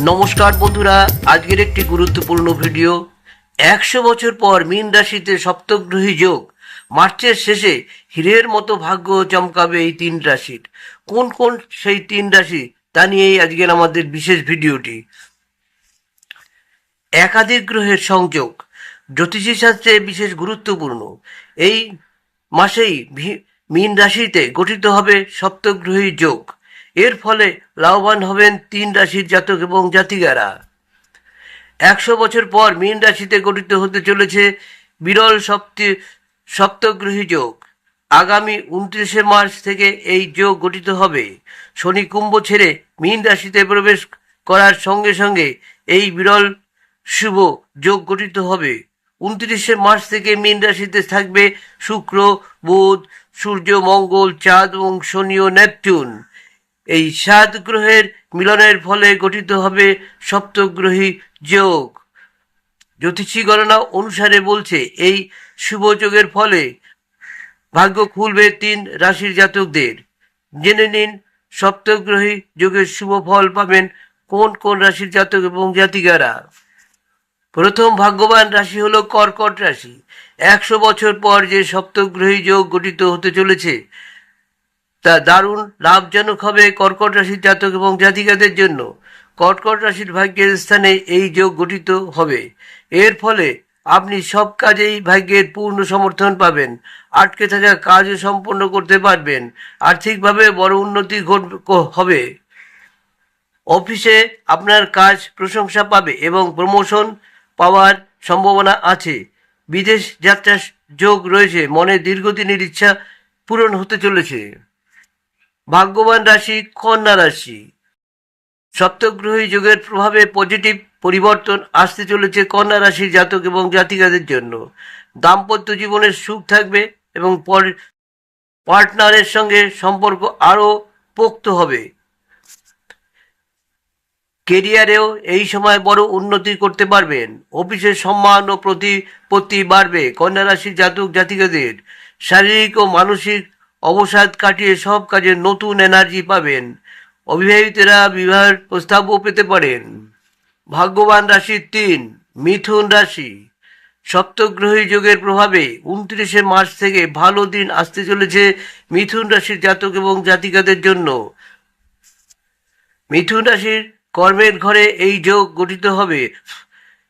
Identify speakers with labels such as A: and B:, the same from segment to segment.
A: নমস্কার বন্ধুরা, আজকের একটি গুরুত্বপূর্ণ ভিডিও। একশো বছর পর মীন রাশিতে সপ্তগ্রহী যোগ। মার্চের শেষে হীরের মতো ভাগ্য চমকাবে এই তিন রাশির। কোন কোন সেই তিন রাশি, তা নিয়েই আজকের আমাদের বিশেষ ভিডিওটি। একাধিক গ্রহের সংযোগ। জ্যোতিষী শাস্ত্রে বিশেষ গুরুত্বপূর্ণ। এই মাসেই মীন রাশিতে গঠিত হবে সপ্তগ্রহী যোগ। এর ফলে লাভবান হবেন তিন রাশির জাতক এবং জাতিকারা। একশো বছর পর মীন রাশিতে গঠিত হতে চলেছে বিরল সপ্তি, সপ্তগ্রহী যোগ। আগামী উনত্রিশে মার্চ থেকে এই যোগ গঠিত হবে। শনি কুম্ভ ছেড়ে মীন রাশিতে প্রবেশ করার সঙ্গে সঙ্গে এই বিরল শুভ যোগ গঠিত হবে। উনত্রিশে মার্চ থেকে মীন রাশিতে থাকবে শুক্র, বুধ, সূর্য, মঙ্গল, চাঁদ এবং শনি ও নেপচুন। এই সাত গ্রহের মিলনের ফলে গঠিত হবে সপ্তগ্রহী যোগ। জ্যোতিষী গণনা অনুসারে বলছে, এই শুভ যোগের ফলে ভাগ্য খুলবে তিন রাশির জাতকদের। জেনে নিন, সপ্তগ্রহী যোগের শুভ ফল পাবেন কোন কোন রাশির জাতক এবং জাতিকারা? প্রথম ভাগ্যবান রাশি হলো কর্কট রাশি। একশো বছর পর যে সপ্তগ্রহী যোগ গঠিত হতে চলেছে তা দারুণ, লাভজনক হবে কর্কট রাশির জাতক এবং জাতিকাদের জন্য। কর্কট রাশির ভাগ্যের স্থানে এই যোগ গঠিত হবে। এর ফলে আপনি সব কাজেই ভাগ্যের পূর্ণ সমর্থন পাবেন, আটকে থাকা কাজও সম্পন্ন করতে পারবেন, আর্থিকভাবে বড় উন্নতি হবে। অফিসে আপনার কাজ প্রশংসা পাবে এবং প্রমোশন পাওয়ার সম্ভাবনা আছে। বিদেশ যাত্রার যোগ রয়েছে, মনে দীর্ঘদিনের ইচ্ছা পূরণ হতে চলেছে। ভাগ্যবান রাশি, কন্যা রাশি। সপ্তগ্রহী যুগের প্রভাবে পজিটিভ পরিবর্তন আসতে চলেছে কন্যা রাশির জাতক এবং জাতিকাদের জন্য। দাম্পত্য জীবনের সুখ থাকবে এবং পর- পার্টনারের সঙ্গে সম্পর্ক আরও পোক্ত হবে। কেরিয়ারেও এই সময় বড় উন্নতি করতে পারবেন। অফিসের সম্মান ও প্রতিপত্তি বাড়বে কন্যা রাশির জাতক জাতিকাদের শারীরিক ও মানসিক অবসাদ কাটিয়ে সব কাজে নতুন এনার্জি পাবেন। অবিবাহিতরা বিবাহের প্রস্তাবও পেতে পারেন। ভাগ্যবান রাশি তিন, মিথুন রাশি। সপ্তগ্রহী যোগের প্রভাবে উনত্রিশে মার্চ থেকে ভালো দিন আসতে চলেছে মিথুন রাশির জাতক এবং জাতিকাদের জন্য। মিথুন রাশির কর্মের ঘরে এই যোগ গঠিত হবে।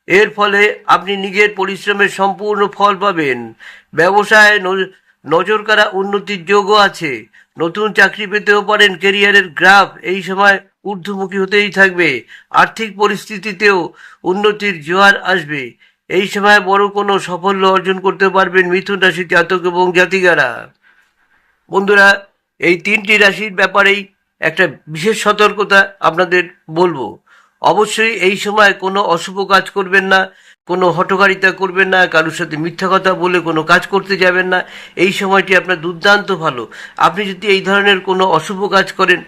A: এর ফলে আপনি নিজের পরিশ্রমের সম্পূর্ণ ফল পাবেন। ব্যবসায় নজর কাড়া উন্নতির যোগও আছে। নতুন চাকরি পেতেও পারেন কেরিয়ারের গ্রাফ, এই সময় ঊর্ধ্বমুখী হতেই থাকবে। আর্থিক পরিস্থিতিতেও উন্নতির জোয়ার আসবে। এই সময় বড় কোনো সাফল্য অর্জন করতে পারবেন মিথুন রাশির জাতক এবং জাতিকারা। বন্ধুরা, এই তিনটি রাশির ব্যাপারেই একটা বিশেষ সতর্কতা আপনাদের বলব। অবশ্যই এই সময় কোনো অশুভ কাজ করবেন না। কোনো হটকারিতা করবেন না, কারোর সাথে মিথ্যা কথা বলে কোনো কাজ করতে যাবেন না। এই সময়টি আপনার দুর্দান্ত ভালো। আপনি যদি এই ধরনের কোনো অশুভ কাজ করেন,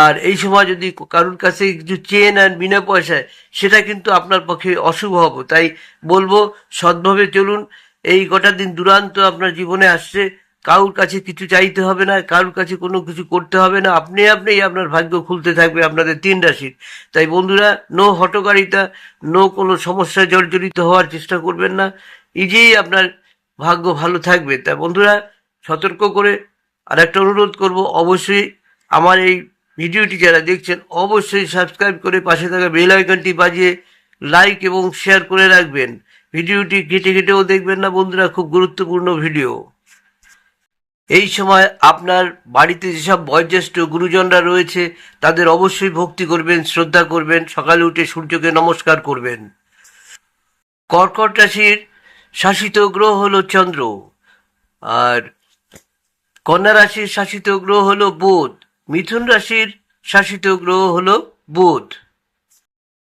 A: আর এই সময় যদি কারুর কাছে কিছু চেয়ে নেন বিনা পয়সায়, সেটা কিন্তু আপনার পক্ষে অশুভ হবে। তাই বলব, সদ্ভাবে চলুন। এই কটা দিন দুরান্ত আপনার জীবনে আসছে। কারুর কাছে কিছু চাইতে হবে না, কারুর কাছে কোনো কিছু করতে হবে না। আপনি আপনিই আপনার ভাগ্য খুলতে থাকবে, আপনাদের তিন রাশির তাই বন্ধুরা নো হটকারিতা নো কোনো সমস্যায় জর্জরিত হওয়ার চেষ্টা করবেন না। ইজেই আপনার ভাগ্য ভালো থাকবে। তা বন্ধুরা, সতর্ক করে আর একটা অনুরোধ করব, অবশ্যই আমার এই ভিডিওটি যারা দেখছেন, অবশ্যই সাবস্ক্রাইব করে পাশে থাকা বেল আইকনটি বাজিয়ে লাইক এবং শেয়ার করে রাখবেন। ভিডিওটি কেটে ঘেটেও দেখবেন না বন্ধুরা, খুব গুরুত্বপূর্ণ ভিডিও। এই সময় আপনার বাড়িতে যেসব বয়োজ্যেষ্ঠ গুরুজনরা রয়েছে, তাদের অবশ্যই ভক্তি করবেন, শ্রদ্ধা করবেন, সকালে উঠে সূর্যকে নমস্কার করবেন। কর্কট রাশির শাসিত গ্রহ হলো চন্দ্র, আর কন্যা রাশির শাসিত গ্রহ হলো বুধ, মিথুন রাশির শাসিত গ্রহ হলো বুধ।